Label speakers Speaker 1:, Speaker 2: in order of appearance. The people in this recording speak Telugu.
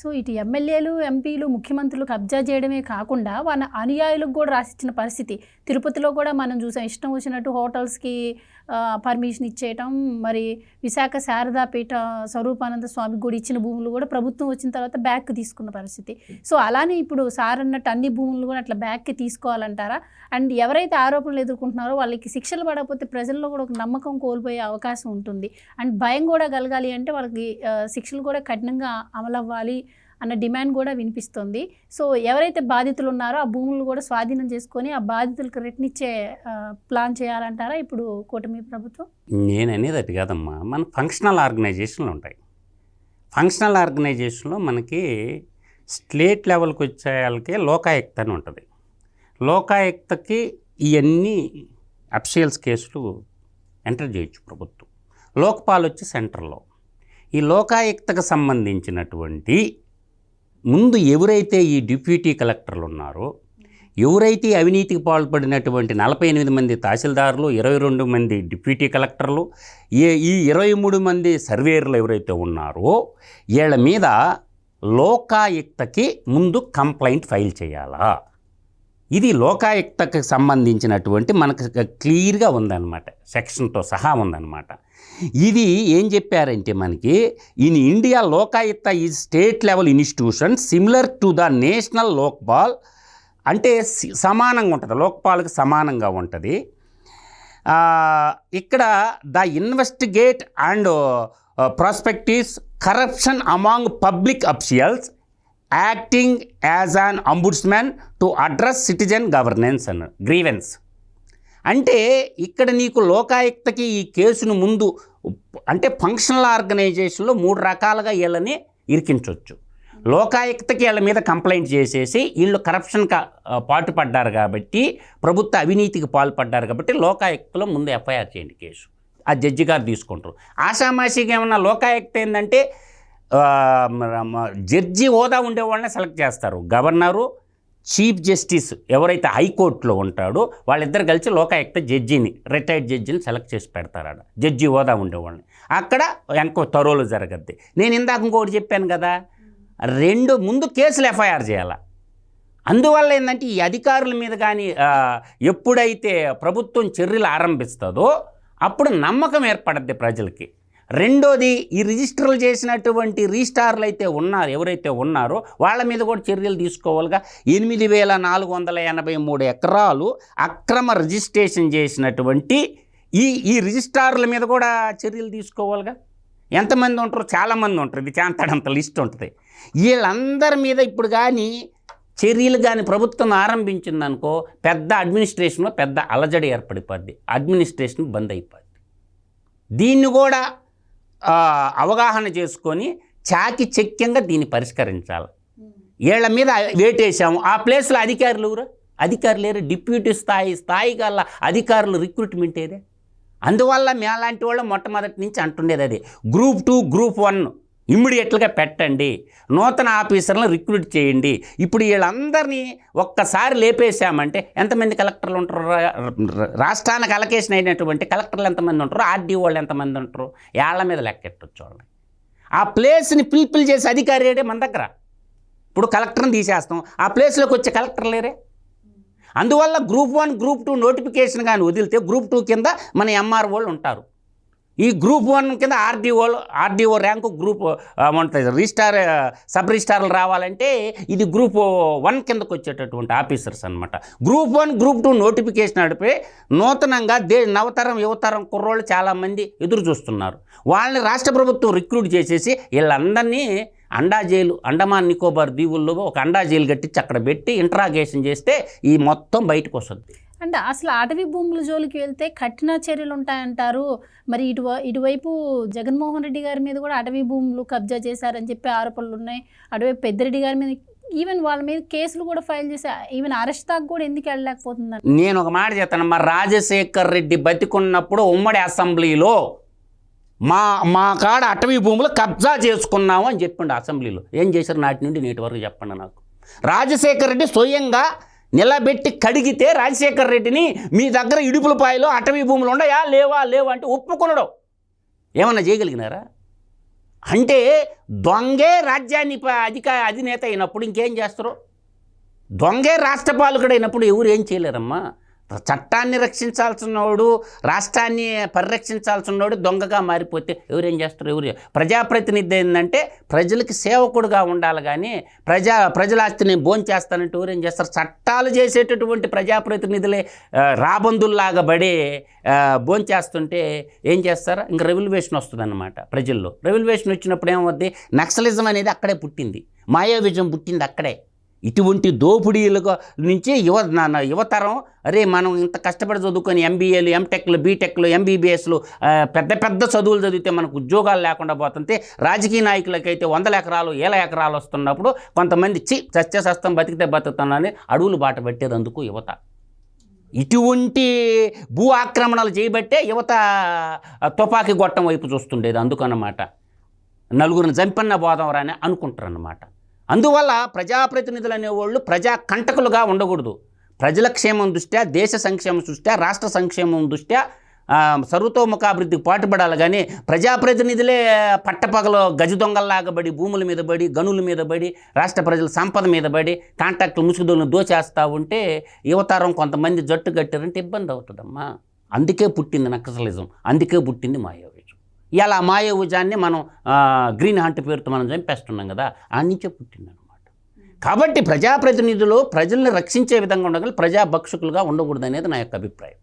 Speaker 1: సో ఇటు ఎమ్మెల్యేలు ఎంపీలు ముఖ్యమంత్రులు కబ్జా చేయడమే కాకుండా వాళ్ళ అనుయాయులకు కూడా రాసిచ్చిన పరిస్థితి. తిరుపతిలో కూడా మనం చూసాం ఇష్టం వచ్చినట్టు హోటల్స్కి పర్మిషన్ ఇచ్చేయటం మరి విశాఖ శారదాపీఠ స్వరూపానంద స్వామి గుడి ఇచ్చిన భూములు కూడా ప్రభుత్వం వచ్చిన తర్వాత బ్యాక్ తీసుకున్న పరిస్థితి. సో అలానే ఇప్పుడు సార్ అన్నట్టు అన్ని భూములు కూడా అట్లా బ్యాక్కి తీసుకోవాలంటారా? అండ్ ఎవరైతే ఆరోపణలు ఎదుర్కొంటున్నారో వాళ్ళకి శిక్షలు పడకపోతే ప్రజల్లో కూడా ఒక నమ్మకం కోల్పోయే అవకాశం ఉంటుంది. అండ్ భయం కూడా కలగాలి అంటే వాళ్ళకి శిక్షలు కూడా కఠినంగా అమలవ్వాలి. అన్న డిమాండ్ కూడా వినిపిస్తుంది. సో ఎవరైతే బాధితులు ఉన్నారో ఆ భూములు కూడా స్వాధీనం చేసుకొని ఆ బాధితులకు రిటర్న్ ఇచ్చే ప్లాన్ చేయాలంటారా ఇప్పుడు కూటమి ప్రభుత్వం?
Speaker 2: నేను అనేది అది కాదమ్మా. మన ఫంక్షనల్ ఆర్గనైజేషన్లు ఉంటాయి. ఫంక్షనల్ ఆర్గనైజేషన్లో మనకి స్టేట్ లెవెల్కి వచ్చే వాళ్ళకి లోకాయుక్త అని ఉంటుంది. లోకాయుక్తకి ఇవన్నీ అఫిషియల్స్ కేసులు ఎంటర్ చేయొచ్చు ప్రభుత్వం. లోక్పాల్ వచ్చి సెంటర్లో ఈ లోకాయుక్తకు సంబంధించినటువంటి ముందు ఎవరైతే ఈ డిప్యూటీ కలెక్టర్లు ఉన్నారో ఎవరైతే అవినీతికి పాల్పడినటువంటి నలభై ఎనిమిది మంది తహసీల్దారులు ఇరవై రెండు మంది డిప్యూటీ కలెక్టర్లు ఏ ఈ ఇరవై మూడు మంది సర్వేయర్లు ఎవరైతే ఉన్నారో వీళ్ళ మీద లోకాయుక్తకి ముందు కంప్లైంట్ ఫైల్ చేయాలా? ఇది లోకాయుక్తకు సంబంధించినటువంటి మనకు క్లియర్గా ఉందన్నమాట సెక్షన్తో సహా ఉందన్నమాట. ఇది ఏం చెప్పారంటే మనకి in India Lokayukta is state level institution similar to the national Lokpal. అంటే సమానంగా ఉంటుంది లోక్పాల్కి సమానంగా ఉంటుంది. ఇక్కడ the investigate and prospectives corruption among public officials acting as an ombudsmen to address citizen governance and grievance. అంటే ఇక్కడ నీకు లోకాయుక్తకి ఈ కేసును ముందు అంటే ఫంక్షనల్ ఆర్గనైజేషన్లో మూడు రకాలుగా వీళ్ళని ఇరికించవచ్చు లోకాయుక్తకి వీళ్ళ మీద కంప్లైంట్ చేసేసి వీళ్ళు కరప్షన్ పాటుపడ్డారు కాబట్టి ప్రభుత్వ అవినీతికి పాల్పడ్డారు కాబట్టి లోకాయుక్తలో ముందు ఎఫ్ఐఆర్ చేయండి కేసు. ఆ జడ్జి గారు తీసుకుంటారు. ఆషామాషిగా ఏమన్నా లోకాయుక్త ఏంటంటే జడ్జి హోదా ఉండే వాళ్ళని సెలెక్ట్ చేస్తారు. గవర్నరు చీఫ్ జస్టిస్ ఎవరైతే హైకోర్టులో ఉంటాడో వాళ్ళిద్దరు కలిసి లోకాయుక్త జడ్జిని రిటైర్డ్ జడ్జిని సెలెక్ట్ చేసి పెడతారాడ జడ్జి హోదా ఉండేవాళ్ళని అక్కడ ఇంకో తరోలు జరగద్ది. నేను ఇందాక ఇంకోటి చెప్పాను కదా రెండు ముందు కేసులు ఎఫ్ఐఆర్ చేయాలా. అందువల్ల ఏంటంటే ఈ అధికారుల మీద కానీ ఎప్పుడైతే ప్రభుత్వం చర్యలు ఆరంభిస్తుందో అప్పుడు నమ్మకం ఏర్పడద్ది ప్రజలకి. రెండోది ఈ రిజిస్టర్లు చేసినటువంటి రీస్టార్లు అయితే ఉన్నారు ఎవరైతే ఉన్నారో వాళ్ళ మీద కూడా చర్యలు తీసుకోవాలిగా. ఎనిమిది వేల నాలుగు వందల ఎనభై మూడు ఎకరాలు అక్రమ రిజిస్ట్రేషన్ చేసినటువంటి ఈ ఈ రిజిస్టార్ల మీద కూడా చర్యలు తీసుకోవాలిగా. ఎంతమంది ఉంటారో? చాలామంది ఉంటారు. ఇది చాంతాడంత లిస్ట్ ఉంటుంది. వీళ్ళందరి మీద ఇప్పుడు కానీ చర్యలు కానీ ప్రభుత్వం ఆరంభించిందనుకో పెద్ద అడ్మినిస్ట్రేషన్లో పెద్ద అలజడి ఏర్పడిపోద్ది. అడ్మినిస్ట్రేషన్ బంద్ అయిపోద్ది. దీన్ని కూడా అవగాహన చేసుకొని చాకి చెక్యంగా దీన్ని పరిష్కరించాలి. వీళ్ళ మీద వేటేసాము ఆ ప్లేస్లో అధికారులు ఎవరు? అధికారులు లేరు డిప్యూటీ స్థాయి స్థాయి గల అధికారులు రిక్రూట్మెంట్ ఏదే? అందువల్ల మేలాంటి వాళ్ళు మొట్టమొదటి నుంచి అంటుండేది అది. గ్రూప్ టూ గ్రూప్ వన్ ఇమ్మీడియట్గా పెట్టండి. నూతన ఆఫీసర్లను రిక్రూట్ చేయండి. ఇప్పుడు వీళ్ళందరినీ ఒక్కసారి లేపేశామంటే ఎంతమంది కలెక్టర్లు ఉంటారు? రా- రాష్ట్రానికి అలకేషన్ అయినటువంటి కలెక్టర్లు ఎంతమంది ఉంటారు? ఆర్డీ వాళ్ళు ఎంతమంది ఉంటారు? ఏళ్ళ మీద లెక్కెట్టచ్చు వాళ్ళని ఆ ప్లేస్ని పిల్పిల్ చేసే అధికారి ఏడే మన దగ్గర? ఇప్పుడు కలెక్టర్ని తీసేస్తాం. ఆ ప్లేస్లోకి వచ్చే కలెక్టర్ లేరే? అందువల్ల group one group two notification కానీ వదిలితే గ్రూప్ టూ కింద మన ఎంఆర్ఓలు వాళ్ళు ఉంటారు. ఈ గ్రూప్ వన్ కింద ఆర్డీఓలు ఆర్డీఓ ర్యాంకు గ్రూప్ ఉంటుంది రిజిస్టార్ సబ్ రిజిస్టార్లు రావాలంటే ఇది గ్రూప్ వన్ కిందకు వచ్చేటటువంటి ఆఫీసర్స్ అనమాట group one group two notification నడిపే నూతనంగా దే నవతరం యువతరం కుర్రోళ్ళు చాలామంది ఎదురు చూస్తున్నారు. వాళ్ళని రాష్ట్ర ప్రభుత్వం రిక్రూట్ చేసేసి వీళ్ళందరినీ అండా జైలు అండమాన్ నికోబార్ దీవుల్లో ఒక అండా జైలు కట్టించి అక్కడ పెట్టి ఇంట్రాగేషన్ చేస్తే ఈ మొత్తం బయటకు వస్తుంది.
Speaker 1: అంటే అసలు అటవీ భూముల జోలికి వెళ్తే కఠిన చర్యలు ఉంటాయంటారు? మరి ఇటు ఇటువైపు జగన్మోహన్ రెడ్డి గారి మీద కూడా అటవీ భూములు కబ్జా చేశారని చెప్పి ఆరోపణలు ఉన్నాయి. అటువైపు పెద్దిరెడ్డి గారి మీద ఈవెన్ వాళ్ళ మీద కేసులు కూడా ఫైల్ చేసి ఈవెన్ అరెస్ట్ దాకా కూడా ఎందుకు వెళ్ళలేకపోతుందని
Speaker 2: నేను ఒక మాట చెప్తాను మా రాజశేఖర్ రెడ్డి బతికున్నప్పుడు ఉమ్మడి అసెంబ్లీలో మా మా కాడ అటవీ భూములు కబ్జా చేసుకున్నాము అని చెప్పిండు అసెంబ్లీలో. ఏం చేశారు నాటి నుండి నేటి వరకు చెప్పండి నాకు. రాజశేఖర్ రెడ్డి స్వయంగా నిలబెట్టి కడిగితే రాజశేఖర్ రెడ్డిని మీ దగ్గర ఇడుపులపాయలో అటవీ భూములు ఉన్నాయా? లేవా? లేవా అంటే ఒప్పుకొనడం ఏమన్నా చేయగలిగినారా? అంటే దొంగే రాజ్యాన్ని ప- అధిక అధినేత అయినప్పుడు ఇంకేం చేస్తారు? దొంగే రాష్ట్రపాలకుడు అయినప్పుడు ఎవరు ఏం చేయలేరమ్మా? చట్టాన్ని రక్షించాల్సినోడు రాష్ట్రాన్ని పరిరక్షించాల్సినోడు దొంగగా మారిపోతే ఎవరేం చేస్తారు? ఎవరు ప్రజాప్రతినిధి ఏంటంటే ప్రజలకి సేవకుడుగా ఉండాలి కానీ ప్రజా ప్రజల ఆస్తిని భోంచేస్తానంటే ఎవరేం చేస్తారు? చట్టాలు చేసేటటువంటి ప్రజాప్రతినిధులే రాబందుల్లాగా పడి భోంచేస్తుంటే ఏం చేస్తారు? ఇంకా రెవల్యూషన్ వస్తుంది ప్రజల్లో. రెవల్యూషన్ వచ్చినప్పుడు ఏమవుద్ది? నక్సలిజం అనేది అక్కడే పుట్టింది. మాయావిజం పుట్టింది అక్కడే. ఇటువంటి దోపిడీలకు నుంచి యువ నా- యువతరం అరే మనం ఇంత కష్టపడి చదువుకొని ఎంబీఏలు ఎంటెక్లు బీటెక్లు ఎంబీబీఎస్లు పెద్ద పెద్ద చదువులు చదివితే మనకు ఉద్యోగాలు లేకుండా పోతుంటే రాజకీయ నాయకులకైతే వందల ఎకరాలు ఏల ఎకరాలు వస్తున్నప్పుడు కొంతమంది చి సత్య సస్తం బతికితే బతుకుతున్నానని అడవులు బాట పెట్టేది అందుకు యువత. ఇటువంటి భూ ఆక్రమణలు చేయబట్టే యువత తుపాకీ గొట్టం వైపు చూస్తుండేది. అందుకన్నమాట నలుగురిని చంపన్న బోధవరా అనుకుంటారు అనుకుంటారన్నమాట. అందువల్ల ప్రజాప్రతినిధులు అనేవాళ్ళు ప్రజా కంటకులుగా ఉండకూడదు. ప్రజల క్షేమం దృష్ట్యా దేశ సంక్షేమం దృష్ట్యా రాష్ట్ర సంక్షేమం దృష్ట్యా సర్వతోముఖాభివృద్ధికి పాటుపడాలి. కానీ ప్రజాప్రతినిధులే పట్టపగలు గజ దొంగల్లాగబడి భూముల మీద పడి గనుల మీద పడి రాష్ట్ర ప్రజల సంపద మీద పడి కాంట్రాక్టులు ముసుగుదోలను దోచేస్తూ ఉంటే యువతరం కొంతమంది జట్టు కట్టారంటే ఇబ్బంది అవుతుందమ్మా. అందుకే పుట్టింది నక్సలిజం. అందుకే పుట్టింది మాయావిజం ఇలా మాయోజాన్ని మనం గ్రీన్ హంట్ పేరుతో మనం చంపేస్తున్నాం కదా ఆ నుంచే పుట్టిందనమాట కాబట్టి ప్రజాప్రతినిధులు ప్రజల్ని రక్షించే విధంగా ఉండగలి ప్రజాభక్షకులుగా ఉండకూడదు అనేది నా యొక్క అభిప్రాయం.